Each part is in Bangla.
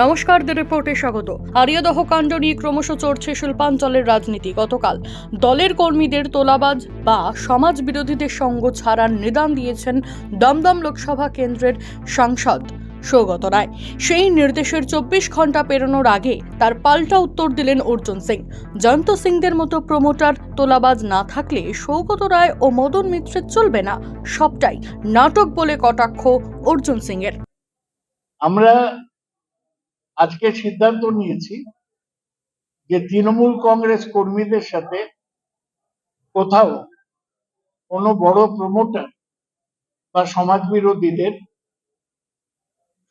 নমস্কার, দ্য রিপোর্টে স্বাগত। আরিয়াদহ কাণ্ড নিয়ে ক্রমশ চড়ছে শিল্পাঞ্চলের রাজনীতি। গতকাল দলের কর্মীদের তোলাবাজ বা সমাজ বিরোধীদের সঙ্গ ছাড়ার নিদান দিয়েছেন দমদম লোকসভা কেন্দ্রের সাংসদ সৌগত রায়। সেই নির্দেশের চব্বিশ ঘণ্টা পেরোনোর আগে তার পাল্টা উত্তর দিলেন অর্জুন সিং। জয়ন্ত সিংদের মতো প্রমোটার তোলাবাজ না থাকলে সৌগত রায় ও মদন মিত্রের চলবে না। সবটাই নাটক বলে কটাক্ষ অর্জুন সিংয়ের। আমরা আজকে সিদ্ধান্ত নিয়েছি যে তৃণমূল কংগ্রেস কর্মীদের সাথে কোথাও কোনো বড় প্রমোটার বা সমাজ বিরোধীদের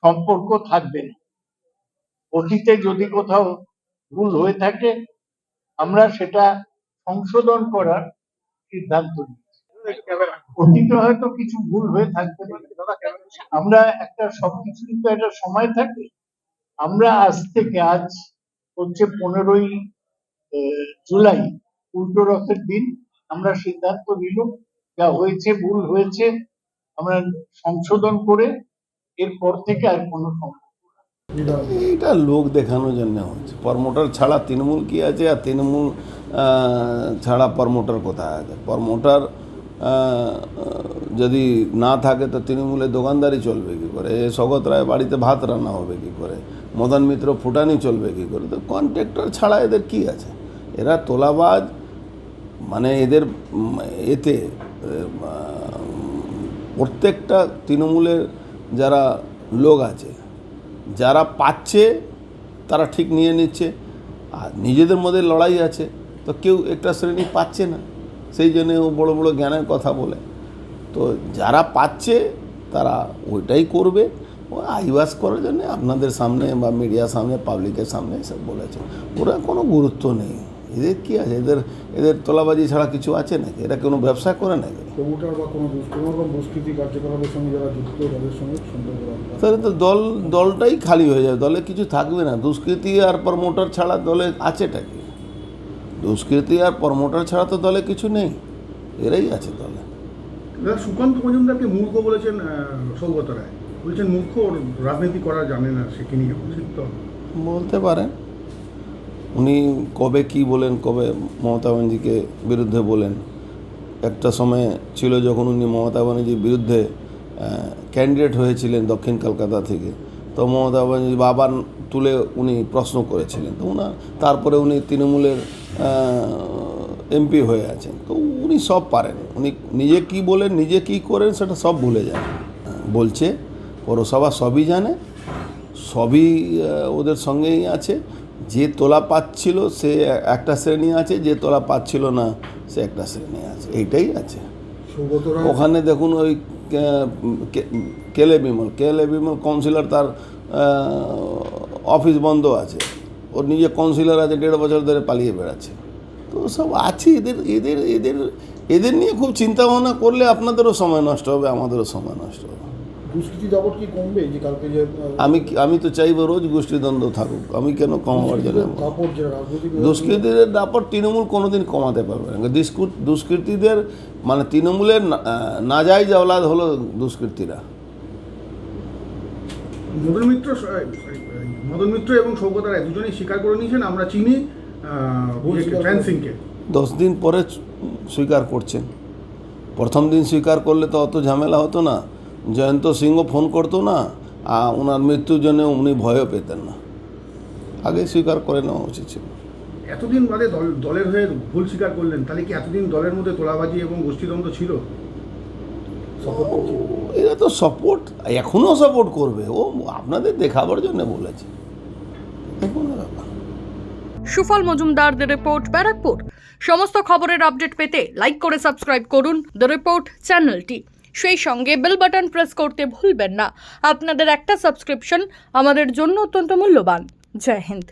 সম্পর্ক থাকবে না। অতীতে যদি কোথাও ভুল হয়ে থাকে আমরা সেটা সংশোধন করার সিদ্ধান্ত নিয়েছি। অতীতে হয়তো কিছু ভুল হয়ে থাকতে পারে। আমরা একটা সবকিছুই তো একটা সময় থাকে। আমরা আজ থেকে আজ হচ্ছে পনেরোই জুলাই, উল্টো রথের দিন। আমরা সিদ্ধান্ত নিলাম, যা হয়েছে, ভুল হয়েছে, আমরা সংশোধন করে এরপর থেকে আর কোনো এটা লোক দেখানোর জন্য হচ্ছে। প্রমোটার ছাড়া তৃণমূল কি আছে আর তৃণমূল ছাড়া প্রমোটার কোথায় আছে? প্রমোটার যদি না থাকে তো তৃণমূলের দোকানদারি চলবে কি করে? এ স্বগত রায় বাড়িতে ভাত রান্না হবে কি করে? মদন মিত্র ফুটানি চলবে কি করে? তো কন্ট্রাক্টর ছাড়া এদের কি আছে? এরা তোলাবাজ মানে এদের এতে প্রত্যেকটা তৃণমূলের যারা লোক আছে, যারা পাচ্ছে, তারা ঠিক নিয়ে নিচ্ছে। আর নিজেদের মধ্যে লড়াই আছে, তো কেউ একটা শ্রেণি পাচ্ছে না। সেই জন্য ও বড় বড় জ্ঞানের কথা বলে। তো যারা পাচ্ছে, তারা ওইটাই করবে। ও আইবাস করার জন্য আপনাদের সামনে বা মিডিয়ার সামনে পাবলিকের সামনে এসব বলেছে। ওরা কোনো গুরুত্ব নেই। এদের কী আছে? এদের এদের তোলাবাজি ছাড়া কিছু আছে নাকি? এরা কোনো ব্যবসা করে নাকি? তাহলে তো দল দলটাই খালি হয়ে যাবে। দলে কিছু থাকবে না। দুষ্কৃতি আর প্রমোটার ছাড়া দলে আছেটা কি? দুষ্কৃতি আর প্রমোটার ছাড়া তো দলে কিছু নেই। এরাই আছে দলে। সুকান্ত মজুমদারকে মূর্খ বলেছেন সৌগত রায়। বলছেন রাজনীতি করা জানে না বলতে পারেন উনি কবে কি বলেন, কবে মমতা ব্যানার্জিকে বিরুদ্ধে বলেন, একটা সময় ছিল যখন উনি মমতা ব্যানার্জির বিরুদ্ধে ক্যান্ডিডেট হয়েছিলেন দক্ষিণ কলকাতা থেকে। তো মমতা ব্যানার্জি বাবার তুলে উনি প্রশ্ন করেছিলেন। তো উনার, তারপরে উনি তৃণমূলের এমপি হয়ে আছেন। তো উনি সব পারেন। উনি নিজে কি বলেন, নিজে কি করেন, সেটা সব ভুলে যান। বলছে পৌরসভা সবই জানে সবই ওদের সঙ্গেই আছে। যে তোলা পাচ্ছিল সে একটা শ্রেণি আছে যে তোলা পাচ্ছিল না সে একটা শ্রেণি আছে এইটাই আছে। ওখানে দেখুন ওই কেলে বিমল কেলে বিমল কাউন্সিলর তার অফিস বন্ধ আছে। ওর নিজে কাউন্সিলর আছে দেড় বছর ধরে পালিয়ে বেড়াচ্ছে। তো সব আছে এদের এদের এদের এদের নিয়ে খুব চিন্তা ভাবনা করলে আপনাদেরও সময় নষ্ট হবে আমাদেরও সময় নষ্ট হবে। দুষ্কৃতি দাপট কি কমবে? যে কালকে যে আমি আমি তো চাইব রোজ গোষ্ঠীদ্বন্দ্ব থাকুক। আমি কেন কমাবার জন্য দুষ্কৃতীদের দাপট তৃণমূল কোনোদিন কমাতে পারবে না। দুষ্কৃ- দুষ্কৃতীদের মানে তৃণমূলের না- নাজাইজ আওলাদ হলো দুষ্কৃতীরা। মদন মিত্র মদন মিত্র এবং সৌগত রায় দুজনেই স্বীকার করে নিয়েছেন আমরা চিনি সিংকে। দশ দিন পরে স্বীকার করছেন। প্রথম দিন স্বীকার করলে তো অত ঝামেলা হতো না। জয়ন্ত সিংহ ফোন করতো না আর ওনার মৃত্যুর জন্য উনি ভয়ও পেতেন না। আগে স্বীকার করে নেওয়া উচিত ছিল। এতদিন বাদে দল দলের হয়ে ভুল স্বীকার করলেন তাহলে কি এতদিন দলের মধ্যে তোলাবাজি এবং গোষ্ঠীদ্বন্দ্ব ছিল? এরা তো সাপোর্ট এখনও সাপোর্ট করবে ও আপনাদের দেখাবার জন্য বলেছে। সুফল মজুমদারদের রিপোর্ট ব্যারাকপুর। সমস্ত খবরের আপডেট পেতে লাইক করে সাবস্ক্রাইব করুন দ্য রিপোর্ট চ্যানেলটি। সেই সঙ্গে বেল বাটন প্রেস করতে ভুলবেন না। আপনাদের একটা সাবস্ক্রিপশন আমাদের জন্য অত্যন্ত মূল্যবান। জয় হিন্দ।